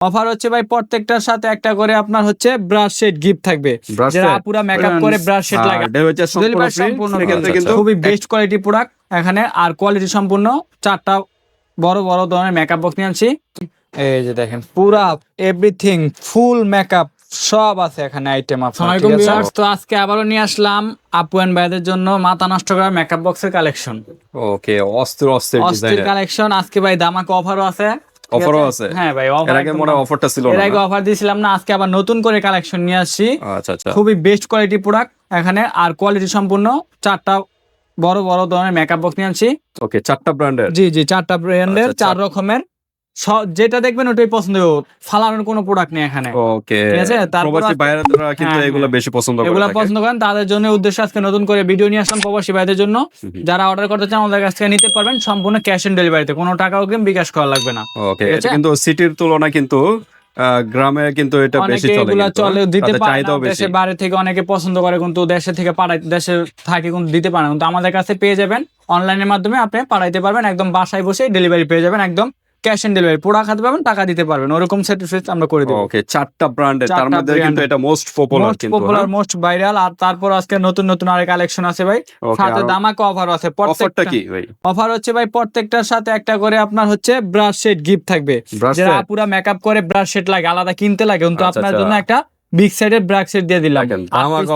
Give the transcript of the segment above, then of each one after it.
Offer হচ্ছে ভাই প্রত্যেকটার সাথে একটা করে আপনার হচ্ছে ব্রাশ সেট গিফট থাকবে। যারা? পুরা মেকআপ করে ব্রাশ সেট লাগা সম্পূর্ণ খুবই বেস্ট কোয়ালিটি প্রোডাক্ট এখানে আর কোয়ালিটি সম্পূর্ণ চারটা বড় বড় ধরনের মেকআপ বক্স নিয়ে আনছি। এই যে দেখেন পুরা এভরিথিং ফুল মেকআপ সব আছে এখানে আইটেম আপনার আছে? তো আজকে আবারও নিয়ে আসলাম আপু এন্ড ভাইদের জন্য মাথা নষ্ট করা মেকআপ বক্সের কালেকশন ওকে অস্ত্র ডিজাইনের কালেকশন আজকে ভাই দামাকে অফারও আছে। অফারও আছে? হ্যাঁ ভাই এর অফার আগে মনে অফারটা ছিল এর আগে অফার দিয়েছিলাম না আজকে আবার নতুন করে কালেকশন নিয়ে আসছি। আচ্ছা আচ্ছা। খুবই বেস্ট কোয়ালিটি প্রোডাক্ট এখানে আর কোয়ালিটি সম্পূর্ণ চারটা বড় বড় ধরনের মেকআপ বক্স নিয়ে আনছি। ওকে চারটা ব্র্যান্ডের জি জি চারটা ব্র্যান্ডের আচ্ছা, চার চার- রকমের। যেটা দেখবেন ওটাই পছন্দ ফালানোর কোনো প্রোডাক্ট নেই এখানে। ওকে ঠিক আছে? প্রবাসী কিন্তু হ্যাঁ, এগুলো হ্যাঁ। বেশি পছন্দ করে এগুলো পছন্দ করেন। তাদের জন্য উদ্দেশ্য আজকে নতুন করে ভিডিও নিয়ে আসলাম প্রবাসী ভাইদের জন্য। যারা অর্ডার করতে চান আমাদের কাছ থেকে নিতে পারবেন সম্পূর্ণ ক্যাশ অন ডেলিভারিতে কোনো টাকা অগ্রিম বিকাশ করা লাগবে না। ওকে? কিন্তু সিটির তুলনায় কিন্তু গ্রামে কিন্তু এটা বেশি চলে এগুলা চলে দিতে তাদের পারে দেশের বাইরে থেকে অনেকে পছন্দ করে কিন্তু দেশে থেকে দেশে থাকে কিন্তু দিতে পারে না। কিন্তু আমাদের কাছে পেয়ে যাবেন। অনলাইনের মাধ্যমে আপনি পাঠাইতে পারবেন। একদম বাসায় বসে ডেলিভারি পেয়ে যাবেন একদম। ক্যাশ অন ডেলিভারি পোড়া খাতে পাবেন টাকা দিতে পারবেন। ওরকম সার্টিফিকেট আমরা করে দেব। ওকে চারটা ব্র্যান্ডের তার মধ্যে কিন্তু এটা মোস্ট পপুলার কিন্তু পপুলার মোস্ট ভাইরাল আর তারপর আজকে নতুন নতুন আরেক কালেকশন আছে ভাই। সাথে দামাকে অফার আছে অফারটা প্রত্যেকটা কি ভাই? অফার হচ্ছে ভাই প্রত্যেকটার সাথে একটা করে আপনার হচ্ছে ব্রাশ সেট গিফট থাকবে। যারা পুরা মেকআপ করে ব্রাশ সেট লাগে আলাদা কিনতে লাগে কিন্তু আচ্ছা, আপনার আচ্ছা। জন্য একটা বিগ সাইডের ব্রাশ সেট দিয়ে দিলাম। এর।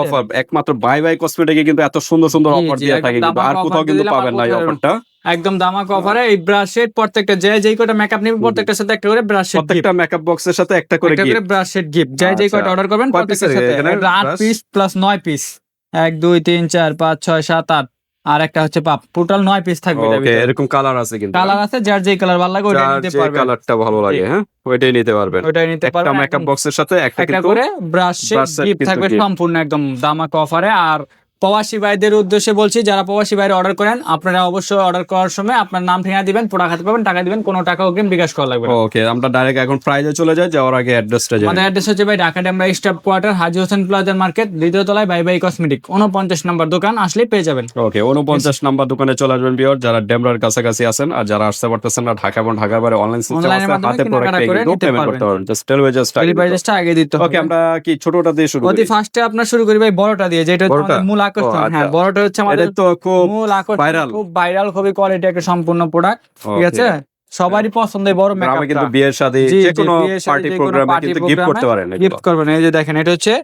অফার একমাত্র বাই বাই কসমেটিকে কিন্তু এত সুন্দর সুন্দর অফার দিয়ে থাকে কিন্তু আর কোথাও কিন্তু পাবেন না এই অফারটা একদম দামাক অফারে এই ব্রাশ সেট প্রত্যেকটা যে যেই কটা মেকআপ নিবে প্রত্যেকটার সাথে একটা করে ব্রাশ সেট প্রত্যেকটা মেকআপ বক্সের সাথে একটা করে করে ব্রাশ সেট গিফট যাই যেই আচ্ছা। কটা অর্ডার করবেন প্রত্যেকটার সাথে এখানে আট পিস প্লাস নয় পিস এক দুই তিন চার পাঁচ ছয় সাত আট। আর একটা হচ্ছে পাপ। টোটাল নয় পিস থাকবে ওকে এরকম কালার আছে কিন্তু কালার আছে যার যে কালার ভালো লাগে ওটা নিতে পারবেন। কালারটা ভালো লাগে হ্যাঁ? ওইটাই নিতে পারবেন। ওইটাই নিতে পারবেন। একটা মেকআপ বক্সের সাথে একটা করে ব্রাশ গিফট থাকবে সম্পূর্ণ একদম দামাক অফারে আর প্রবাসী ভাইদের উদ্দেশ্যে বলছি যারা প্রবাসী বাইরে অর্ডার করেন আপনারা অবশ্যই অর্ডার করার সময় আপনার নাম ঠিকানা দিবেন প্রোডাক্ট হাতে পাবেন টাকা দিবেন কোনো টাকা অগ্রিম বিকাশ করা লাগবে ওকে আমরা ডাইরেক্ট এখন প্রাইজে চলে যাই যাওয়ার আগে অ্যাড্রেসটা জানি। আমাদের অ্যাড্রেস হচ্ছে ভাই ঢাকা ডেমরা স্টাফ কোয়ার্টার হাজি হোসেন প্লাজার মার্কেট দ্বিতীয় তলায় বাই বাই কসমেটিক উনপঞ্চাশ নম্বর দোকান আসলে পেয়ে যাবেন। ওকে উনপঞ্চাশ নাম্বার দোকানে চলে আসবেন বিয়র যারা ডেমরার কাছাকাছি আছেন আর যারা আসতে পারতেছেন না ঢাকা এবং ঢাকার বাইরে অনলাইন সিস্টেম আছে হাতে প্রোডাক্ট নিতে পেমেন্ট। করতে পারবেন। জাস্ট জাস্ট ডেলিভারিটা আগে দিতে হবে। ওকে আমরা কি ছোটটা দিয়ে শুরু করি? ফার্স্টে আপনার শুরু করি ভাই বড়টা দিয়ে যেটা মূল আকর্ষণ আচ্ছা। হ্যাঁ বড়টা হচ্ছে এটা আমাদের তো খুব মূল আকর্ষণ খুব ভাইরাল খুবই কোয়ালিটি একটা সম্পূর্ণ প্রোডাক্ট ঠিক আছে? সবারই পছন্দ বড় মেকআপ কিন্তু বিয়ের সাথে যে কোনো পার্টি প্রোগ্রামে কিন্তু গিফট করতে পারেন গিফট করবেন। এই যে দেখেন এটা হচ্ছে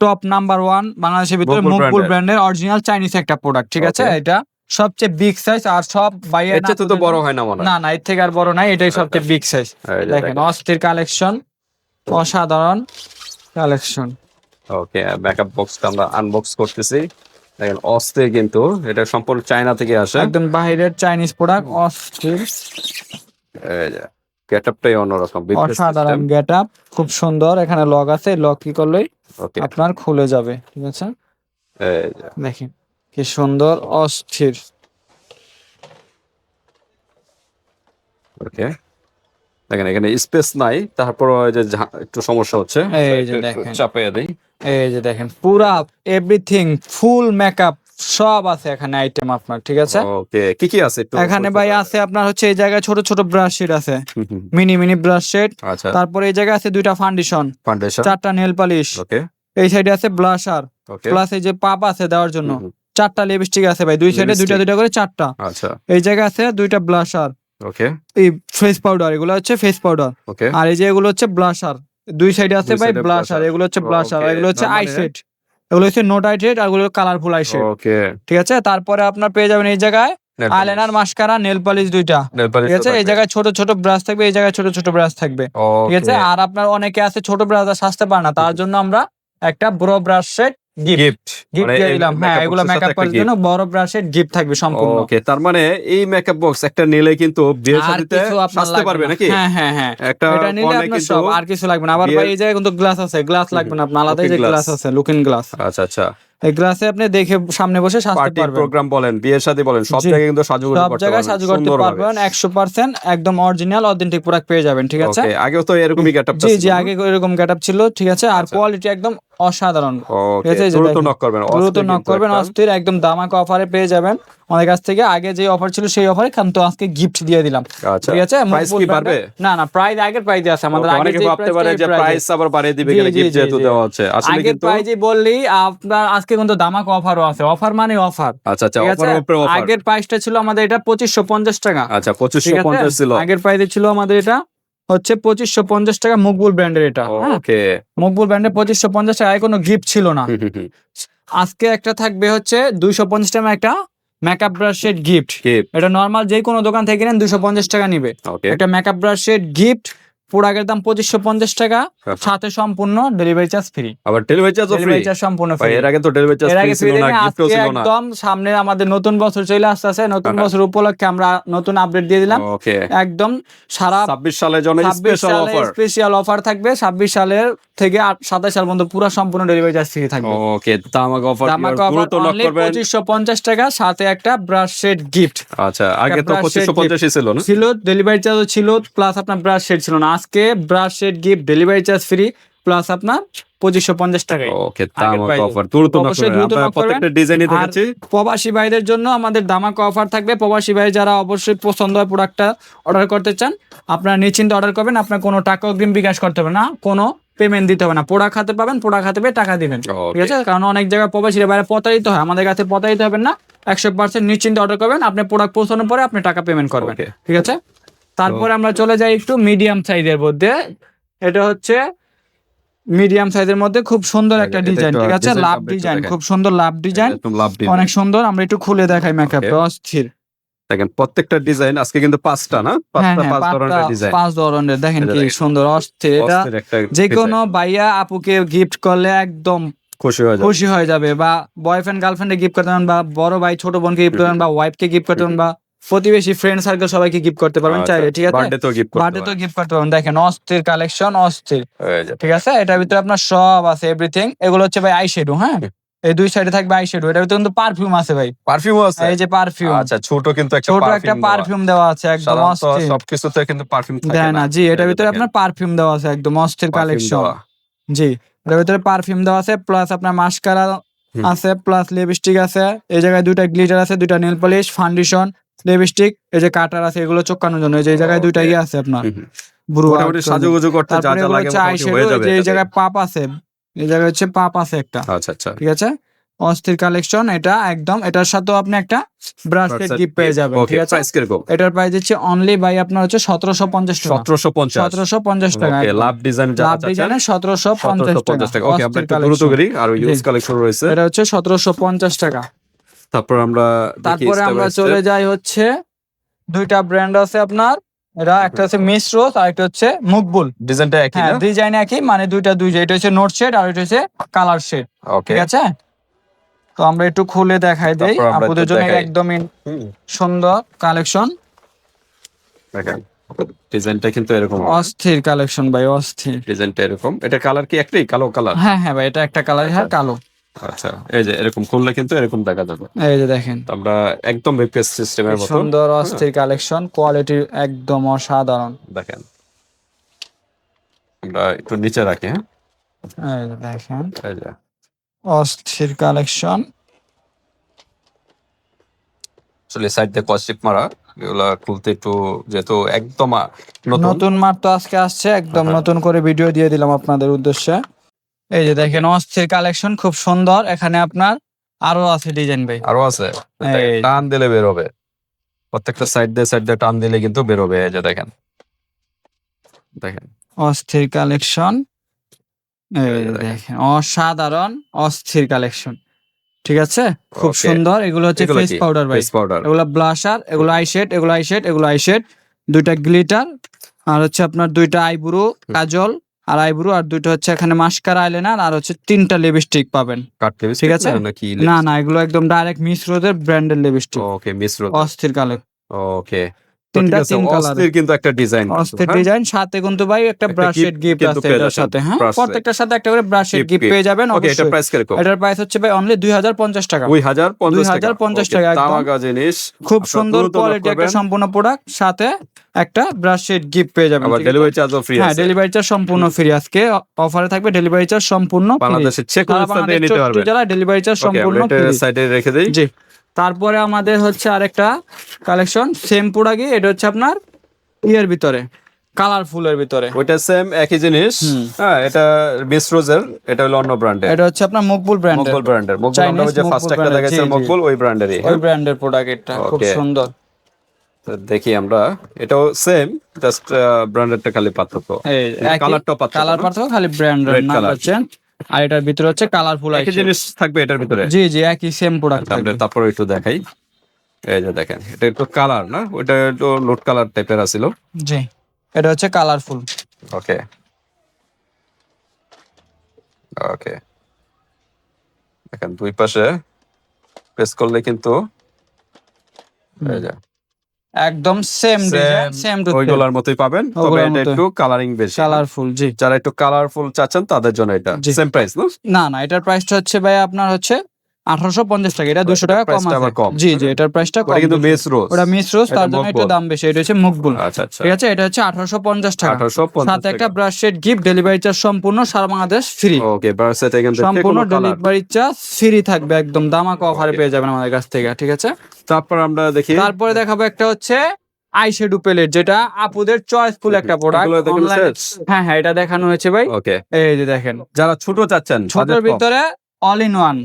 টপ নাম্বার ওয়ান বাংলাদেশের ভিতরে মকবুল মকবুল ব্র্যান্ডের অরিজিনাল চাইনিজ একটা প্রোডাক্ট ঠিক আছে? এটা সবচেয়ে বিগ সাইজ আর সব বাইরে চেয়ে তো বড় হয় না মনে না না এর থেকে আর বড় নাই এটাই সবচেয়ে বিগ সাইজ দেখেন অস্থির কালেকশন অসাধারণ কালেকশন ওকে মেকআপ বক্সটা আমরা আনবক্স করতেছি। দেখেন অস্থির কিন্তু। এটা সম্পূর্ণ চায়না থেকে আসে। একদম বাইরের চাইনিজ প্রোডাক্ট অস্থির। গেটআপটাই অন্যরকম অসাধারণ গেট আপ খুব সুন্দর। এখানে লক আছে লক কি করলেই আপনার খুলে যাবে ঠিক আছে? দেখেন কি সুন্দর অস্থির। ওকে। দেখেন এখানে স্পেস নাই তারপর ওই যে একটু সমস্যা হচ্ছে। এই যে একটু দেই। এই যে দেখেন পুরা এভরিথিং ফুল মেকআপ সব আছে এখানে আইটেম আপনার ঠিক আছে? ওকে কি কি আছে এখানে ভাই আছে আপনার হচ্ছে এই জায়গায় ছোট ছোট ব্রাশ শেড আছে মিনি মিনি ব্রাশ শেড আচ্ছা। তারপরে এই জায়গায় আছে দুইটা ফাউন্ডেশন ফাউন্ডেশন চারটা নেল পালিশ ওকে এই সাইডে আছে ব্লাশার প্লাস এই যে পাপ আছে দেওয়ার জন্য। চারটা লিপস্টিক আছে ভাই দুই সাইডে দুইটা দুইটা করে চারটা। আচ্ছা। এই জায়গায় আছে দুইটা ব্লাশার ওকে এই ফেস পাউডার এগুলো হচ্ছে ফেস পাউডার ওকে আর এই যে এগুলো হচ্ছে ব্লাশার দুই সাইডে আছে ভাই ব্লাশ আর ব্লাশার এগুলো হচ্ছে ব্লাশার আর এগুলো হচ্ছে আই সেট শেড এগুলো হচ্ছে নোট আই শেড আর এগুলো কালারফুল আই শেড ওকে ঠিক আছে? তারপরে আপনার পেয়ে যাবেন এই জায়গায় আইলাইনার মাস্কারা নেল পলিশ দুইটা। ঠিক আছে? এই জায়গায় ছোট ছোট ব্রাশ থাকবে এই জায়গায় ছোট ছোট ব্রাশ থাকবে। ঠিক আছে? আর আপনার অনেকে আছে ছোট ব্রাশ আর সাজতে পারে না তার জন্য আমরা একটা বড় ব্রাশ সেট গিফট গিফট দিয়ে দিলাম। হ্যাঁ এগুলো মেকআপ করার জন্য বড় ব্রাশের গিফট থাকবে সম্পূর্ণ। ওকে তার মানে এই মেকআপ বক্স একটা নিলে কিন্তু বিয়ের আর সাথে কিছু সাজতে লাগবে পারবে। নাকি? হ্যাঁ হ্যাঁ হ্যাঁ। একটা এটা নিলে আপনার সব আর কিছু লাগবে না। আবার এই জায়গায় কিন্তু গ্লাস আছে। গ্লাস লাগবে না। আপনার আলাদা যে গ্লাস আছে লুকিং গ্লাস আচ্ছা আচ্ছা। গ্লাসে আপনি দেখে সামনে বসে সাজতে পার্টি পারবেন। প্রোগ্রাম বলেন বিয়ের সাথে বলেন সব জায়গায় কিন্তু সাজুগুজু সব জায়গায় সাজু করতে পারবেন একশো পার্সেন্ট একদম অরিজিনাল অথেন্টিক প্রোডাক্ট পেয়ে যাবেন ঠিক আছে? ওকে আগেও তো এরকমই গেটআপ জি জি আগে এরকম গেট ছিল ঠিক আছে? আর আচ্ছা। কোয়ালিটি একদম অসাধারণ। ঠিক আছে, দ্রুত নক করবেন দ্রুত নক করবেন অস্থির একদম দামাকা অফারে পেয়ে যাবেন। আমাদের কাছ থেকে আগে যে অফার ছিল সেই অফারে কিন্তু আজকে গিফট দিয়ে দিলাম। আচ্ছা ঠিক আছে? প্রাইস কি বাড়বে? না না প্রাইস আগের প্রাইজে আছে আমাদের আগে যে ভাবতে পারে যে। প্রাইস আবার বাড়িয়ে দিবে গিফট যেহেতু দেওয়া হচ্ছে আসলে কিন্তু প্রাইজে বললেই আপনার আজকে কিন্তু দামাক অফারও আছে। অফার মানে অফার আচ্ছা আচ্ছা অফার উপরে অফার আগের প্রাইসটা ছিল আমাদের এটা পঁচিশশো পঞ্চাশ টাকা। আচ্ছা ঠিক পঁচিশশো আছে পঞ্চাশ ছিল। আগের প্রাইসে ছিল আমাদের এটা হচ্ছে পঁচিশশো পঞ্চাশ টাকা মকবুল ব্র্যান্ডের এটা হ্যাঁ? ওকে মকবুল ব্র্যান্ডের পঁচিশশো পঞ্চাশ টাকায় কোনো গিফট ছিল না। আজকে একটা থাকবে হচ্ছে দুইশো পঞ্চাশ টাকা একটা মেকআপ ব্রাশ সেট গিফট এটা নর্মাল যে কোনো দোকান থেকে নেন দুইশো পঞ্চাশ টাকা নিবে। একটা মেকআপ ব্রাশ সেট গিফট প্রোডাক্টের দাম পঁচিশশো পঞ্চাশ টাকা হ্যাঁ। সাথে সম্পূর্ণ ডেলিভারি চার্জ ফ্রি আবার ডেলিভারি চার্জও ফ্রি ডেলিভারি চার্জ সম্পূর্ণ ফ্রি এর আগে তো ডেলিভারি চার্জ ফ্রি ছিল না গিফটও আজকে ছিল না। একদম সামনে আমাদের নতুন বছর চলে আসতে আছে নতুন হ্যাঁ। বছর উপলক্ষে আমরা নতুন আপডেট দিয়ে দিলাম। একদম সারা 26 সালের জন্য স্পেশাল অফার স্পেশাল অফার থাকবে ছাব্বিশ সালের থেকে সাতাশ সাল পর্যন্ত পুরো সম্পূর্ণ ডেলিভারি চার্জ ফ্রি থাকবে। ওকে তামাক অফার নক অনলি করবেন। পঁচিশশো পঞ্চাশ টাকা সাথে একটা ব্রাশ সেট গিফট আচ্ছা আগে তো brush set 2550 ছিল না? ছিল ডেলিভারি চার্জও ছিল প্লাস আপনার ব্রাশ সেট ছিল না। আজকে brush set gift delivery charge free plus আপনার পঁচিশশো পঞ্চাশ টাকায়। ওকে। অফার। প্রত্যেকটা ডিজাইনই দেখাচ্ছি প্রবাসী ভাইদের জন্য আমাদের দামাকা অফার থাকবে। প্রবাসী ভাই যারা অবশ্যই পছন্দ হয় প্রোডাক্টটা অর্ডার করতে চান আপনারা নিশ্চিন্তে অর্ডার করবেন। আপনার কোনো টাকা অগ্রিম বিকাশ করতে হবে না। কোনো পেমেন্ট দিতে হবে না। প্রোডাক্ট হাতে পাবেন প্রোডাক্ট হাতে পেয়ে টাকা দিবেন। ঠিক আছে? কারণ অনেক জায়গায় প্রবাসীরা বাইরে প্রতারিত হয়। আমাদের কাছে প্রতারিত হবেন না। একশো পার্সেন্ট নিশ্চিন্তে অর্ডার করবেন। আপনি প্রোডাক্ট পৌঁছানোর পরে আপনি টাকা পেমেন্ট করবেন। ঠিক আছে? তারপরে আমরা চলে যাই একটু মিডিয়াম সাইজের মধ্যে। এটা হচ্ছে মিডিয়াম সাইজের মধ্যে খুব সুন্দর একটা ডিজাইন ঠিক আছে? লাভ ডিজাইন খুব সুন্দর লাভ ডিজাইন অনেক সুন্দর আমরা একটু খুলে দেখাই মেকআপ অস্থির। দেখেন প্রত্যেকটা ডিজাইন আজকে কিন্তু পাঁচটা না? হ্যাঁ পাঁচটা হ্যাঁ পাঁচ ধরনের ডিজাইন পাঁচ ধরনের। দেখেন কি সুন্দর অস্থির। এটা যে কোনো ভাইয়া আপুকে গিফট করলে একদম খুশি হয়ে যাবে। খুশি হয়ে যাবে বা বয়ফ্রেন্ড গার্লফ্রেন্ডে গিফট করতে পারেন বা বড় ভাই ছোট বোনকে গিফট করতে পারেন বা ওয়াইফকে গিফট করতে পারেন বা প্রতিবেশী ফ্রেন্ড সার্কেল সবাইকে গিফট করতে পারবেন চাইলে ঠিক আছে? বার্থডে তো গিফট করতে বার্থডে তো গিফট করতে পারবেন। দেখেন অস্থির কালেকশন অস্থির। ঠিক আছে? এটার ভিতরে আপনার সব আছে এভরিথিং এগুলো হচ্ছে ভাই আই হ্যাঁ? এই দুই সাইডে থাকবে আই এটার ভিতরে কিন্তু পারফিউম আছে ভাই। পারফিউম আছে? এই যে পারফিউম আচ্ছা ছোট কিন্তু একটা ছোট একটা পারফিউম দেওয়া আছে একদম অস্থির। সবকিছুতে কিন্তু পারফিউম থাকে না। জি এটার ভিতরে আপনার পারফিউম দেওয়া আছে একদম অস্থির কালেকশন জি এটার ভিতরে পারফিউম দেওয়া আছে প্লাস আপনার মাস্কারা আছে প্লাস লিপস্টিক আছে। এই জায়গায় দুইটা গ্লিটার আছে দুইটা নেল পলিশ ফাউন্ডেশন লিপস্টিক এই যে কাটার আছে এগুলো চোকানোর জন্য এই যে জায়গায় দুইটা ইয়ে আছে আপনার হুম, হুম। ব্রু সাজুগুজু করতে যা যা লাগে হয়ে যাবে এই জায়গায় পাপ আছে এই জায়গায় হচ্ছে পাপ আছে একটা আচ্ছা আচ্ছা। ঠিক আছে? অস্থির কালেকশন এটা একদম এটার সাথেও আপনি একটা ব্রাসলেট গিফট পেয়ে যাবেন ঠিক আছে? প্রাইস কীরকম এটার প্রাইস হচ্ছে অনলি বাই আপনার হচ্ছে সতেরোশো পঞ্চাশ টাকা। 1750 সতেরোশো পঞ্চাশ টাকা ওকে লাভ ডিজাইন যা লাভ ডিজাইনের সতেরোশো 1750 টাকা। টাকা। ওকে আমরা একটু দ্রুত করি আর ইউজ কালেকশন রয়েছে। এটা হচ্ছে সতেরোশো পঞ্চাশ টাকা। তারপর আমরা তারপরে আমরা চলে যাই হচ্ছে দুইটা ব্র্যান্ড আছে আপনার এটা একটা হচ্ছে মিস রোজ আর একটা হচ্ছে মুকবুল ডিজাইনটা একই হ্যাঁ না? ডিজাইন একই মানে দুইটা দুই এটা হচ্ছে নোট শেড আর এটা হচ্ছে কালার শেড ওকে ঠিক আছে? তো আমরা একটু খুলে দেখাই দেই আমরা জন্য। একদমই সুন্দর কালেকশন দেখেন ডিজাইনটা কিন্তু এরকম। অস্থির কালেকশন ভাই অস্থির। ডিজাইনটা এরকম। এটা কালার কি একটাই? কালো কালার হ্যাঁ হ্যাঁ ভাই এটা একটা কালার হ্যাঁ কালো। আচ্ছা এই যে এরকম খুললে কিন্তু এরকম দেখা যাবে। এই যে দেখেন। আমরা একদম রিপ্লেস সিস্টেমের মতো। সুন্দর অস্থির কালেকশন কোয়ালিটি একদম অসাধারণ। দেখেন। আমরা একটু নিচে রাখি হ্যাঁ। এই যে দেখেন। এই যে। অস্থির কালেকশন আসলে সাইড দিয়ে কস্টিপ মারা এগুলা খুলতে একটু যেহেতু একদম নতুন। মার তো আজকে আসছে একদম হ্যাঁ। নতুন করে ভিডিও দিয়ে দিলাম আপনাদের উদ্দেশ্যে। এই যে দেখেন অস্থির কালেকশন খুব সুন্দর। এখানে আপনার আরও আছে ডিজাইন ভাই। আরও আছে? টান দিলে বের হবে। প্রত্যেকটা সাইড দিয়ে সাইড দিয়ে টান দিলে কিন্তু বের হবে এই যে দেখেন। দেখেন। অস্থির কালেকশন দেখেন। অসাধারণ অস্থির কালেকশন ঠিক আছে? খুব সুন্দর। এগুলো হচ্ছে ফেস পাউডার ভাই। পাউডার এগুলো ব্লাশার এগুলো আইশেড এগুলো আইশেড এগুলো আইশেড দুইটা গ্লিটার আর হচ্ছে আপনার দুইটা আইব্রো কাজল। আর আইব্রো আর দুইটা হচ্ছে এখানে মাস্কার আইলাইনার আর হচ্ছে তিনটা লিপস্টিক পাবেন। কাট ঠিক আছে? নাকি না না এগুলো একদম ডাইরেক্ট মিস রোদের ব্র্যান্ডের লিপস্টিক ওকে মিশ্র অস্থির কালে। ওকে তিনটা তিন কালার কিন্তু একটা ডিজাইন অস্থির ডিজাইন সাথে কিন্তু ভাই একটা ব্রাশেড গিফট আছে এটার সাথে হ্যাঁ। প্রত্যেকটার সাথে একটা করে ব্রাশেড গিফট পেয়ে যাবেন ওকে এটা প্রাইস কীরকম? এটার প্রাইস হচ্ছে ভাই অনলি দুই হাজার পঞ্চাশ টাকা। দুই হাজার পঞ্চাশ টাকা। 2050 টাকা একদম। তামাকা জিনিস। খুব সুন্দর কোয়ালিটি একটা সম্পূর্ণ প্রোডাক্ট সাথে একটা ব্রাশেড গিফট পেয়ে যাবেন। আবার? ডেলিভারি চার্জও ফ্রি হ্যাঁ ডেলিভারি চার্জ সম্পূর্ণ ফ্রি আজকে। অফারে থাকবে ডেলিভারি চার্জ সম্পূর্ণ। বাংলাদেশের যে কোনো স্থান নিতে 64 পারবেন ডেলিভারি চার্জ সম্পূর্ণ free। সাইডে রেখে দেই। জি। তারপরে আমাদের হচ্ছে আরেকটা কালেকশন সেম প্রোডাক্টই এটা হচ্ছে আপনার ইয়ের ভিতরে কালারফুলের ভিতরে। ওইটা সেম একই জিনিস। হ্যাঁ এটা মিস রোজের এটা হলো অন্য ব্র্যান্ডের এটা হচ্ছে আপনার মকবুল ব্র্যান্ডের মকবুল ব্র্যান্ডের মকবুল আমরা যে ফার্স্ট একটা জি। মকবুল ওই ব্র্যান্ডেরই ওই ব্র্যান্ডের প্রোডাক্ট এটা খুব. সুন্দর। দেখি আমরা এটাও সেম জাস্ট ব্র্যান্ডেরটা খালি পার্থক্য। কালারটাও পার্থক্য কালার পার্থক্য খালি ব্র্যান্ডের নাম color। আর এটার ভিতরে হচ্ছে কালারফুল একই জিনিস থাকবে এটার ভিতরে? জি জি একই সেম প্রোডাক্ট আমরা তারপর একটু দেখাই। এই যে দেখেন এটা একটু কালার না? ওইটা একটু নোট কালার টাইপের আছিল। জি এটা হচ্ছে কালারফুল ওকে ওকে দেখেন দুই পাশে প্রেস করলে কিন্তু এই যে একদম সেম ডিজাইন সেম ওইগুলোর মতোই পাবেন তবে এটা একটু কালারিং বেশি। কালারফুল জি। যারা একটু কালারফুল চাচ্ছেন তাদের জন্য এটা। সেম প্রাইস না? না না এটার প্রাইসটা হচ্ছে ভাই আপনার হচ্ছে আঠারোশো পঞ্চাশ টাকা এটা দুশো টাকা কম আছে। জি জি এটার প্রাইসটা কম কিন্তু মেস রোজ ওটা মিস রোজ তার জন্য একটু দাম বেশি এটা হচ্ছে মুকবুল আচ্ছা আচ্ছা। ঠিক আছে এটা হচ্ছে আঠারোশো পঞ্চাশ টাকা। সাথে একটা brush set gift delivery charge সম্পূর্ণ সারা বাংলাদেশ ফ্রি ওকে বার্সেট এখান থেকে সম্পূর্ণ ডেলিভারি চার্জ ফ্রি থাকবে একদম দামাকা অফারে পেয়ে যাবেন আমাদের কাছ থেকে ঠিক আছে? তারপর আমরা দেখি। তারপরে দেখাবো একটা হচ্ছে আইশ্যাডো প্যালেট যেটা আপুদের চয়েসফুল একটা প্রোডাক্ট? হ্যাঁ হ্যাঁ এটা দেখানো হয়েছে ভাই। ওকে এই যে দেখেন যারা ছোট চাচ্ছেন ছোটর ভিতরে অল ইন ওয়ান.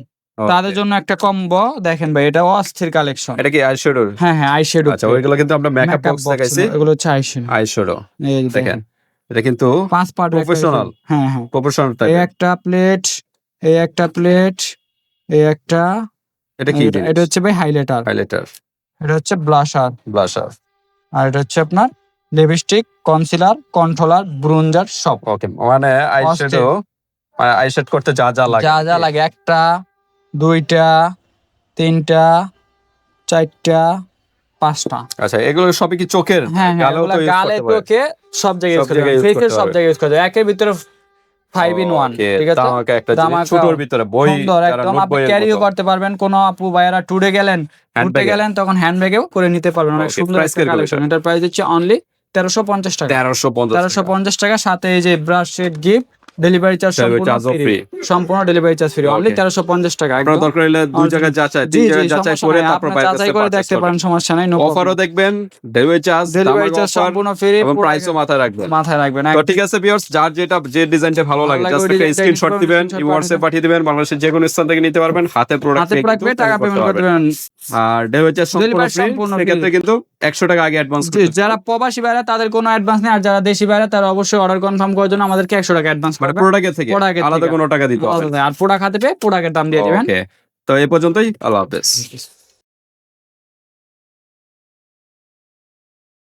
তাদের জন্য একটা কম্বো দেখেন ভাই এটা অস্থির কালেকশন এটা কি আইশ্যাডো হ্যাঁ হ্যাঁ আইশ্যাডো আচ্ছা ওইগুলো কিন্তু আমরা মেকআপ বক্স দেখাইছি। এগুলো হচ্ছে আইশ্যাডো আইশ্যাডো দেখেন এটা কিন্তু পাঁচ পার্ট Professional। হ্যাঁ হ্যাঁ। প্রফেশনাল টাইপ এই একটা প্লেট এই একটা প্লেট এই একটা এটা কি এটা- হচ্ছে ভাই হাইলাইটার হাইলাইটার এটা হচ্ছে ব্লাশার ব্লাশার আর এটা হচ্ছে আপনার লিপস্টিক কনসিলার কন্ট্রোলার ব্রুঞ্জার সব। ওকে মানে আইশ্যাডো আইশ্যাড করতে যা যা লাগে। যা যা লাগে একটা দুইটা তিনটা চারটা পাঁচটা। আচ্ছা এগুলো সবই কি চোখের? হ্যাঁ হ্যাঁ গালে চোখে সব জায়গায় ইউজ ফেসে করতে সব জায়গায় ইউজ করতে একের ভিতরে ফাইভ ইন ওয়ান ঠিক আছে? দামাকা একটা ছোটর ভিতরে বই একদম আপনি ক্যারিও করতে পারবেন। কোনো আপু ভাইয়ারা গেলেন ঘুরতে গেলেন তখন হ্যান্ডব্যাগেও করে নিতে পারবেন। অনেক সুন্দর price একটা কীরকম কালেকশন এটার প্রাইস হচ্ছে অনলি তেরোশো পঞ্চাশ টাকা। তেরোশো তেরোশো পঞ্চাশ টাকা সাথে এই যে brush set gift delivery charge সম্পূর্ণ ডেলিভারি চার্জ ফ্রি অনলি তেরোশো পঞ্চাশ টাকা আপনার দরকার হলে দুই জায়গায় যাচাই তিন জায়গায় যাচাই করে তারপর যাচাই করে দেখতে পারেন সমস্যা নাই অফারও দেখবেন ডেলিভারি চার্জ ডেলিভারি চার্জ সম্পূর্ণ ফ্রি এবং প্রাইসও মাথায় রাখবেন। মাথায় রাখবেন তো ঠিক আছে ভিউয়ার্স যার যেটা যে ডিজাইনটা ভালো লাগে জাস্ট একটা স্ক্রিনশট দিবেন পাঠিয়ে দিবেন বাংলাদেশের যে কোনো স্থান থেকে নিতে পারবেন হাতে প্রোডাক্ট হাতে প্রোডাক্ট টাকা পেমেন্ট করতে পারবেন। আর ডেলিভারি চার্জ সম্পূর্ণ ফ্রি সেক্ষেত্রে কিন্তু 100 টাকা আগে অ্যাডভান্স যারা প্রবাসী বাইরে তাদের কোনো অ্যাডভান্স নেই আর যারা দেশি বাইরে তারা অবশ্যই অর্ডার কনফার্ম করার জন্য আমাদেরকে একশো টাকা অ্যাডভান্স মানে প্রোডাক্টের থেকে আলাদা কোনো টাকা দিতে হবে। আর পোড়া খাতে পেয়ে প্রোডাক্টের দাম দিয়ে দিবেন। তো এই পর্যন্তই আল্লাহ হাফেজ।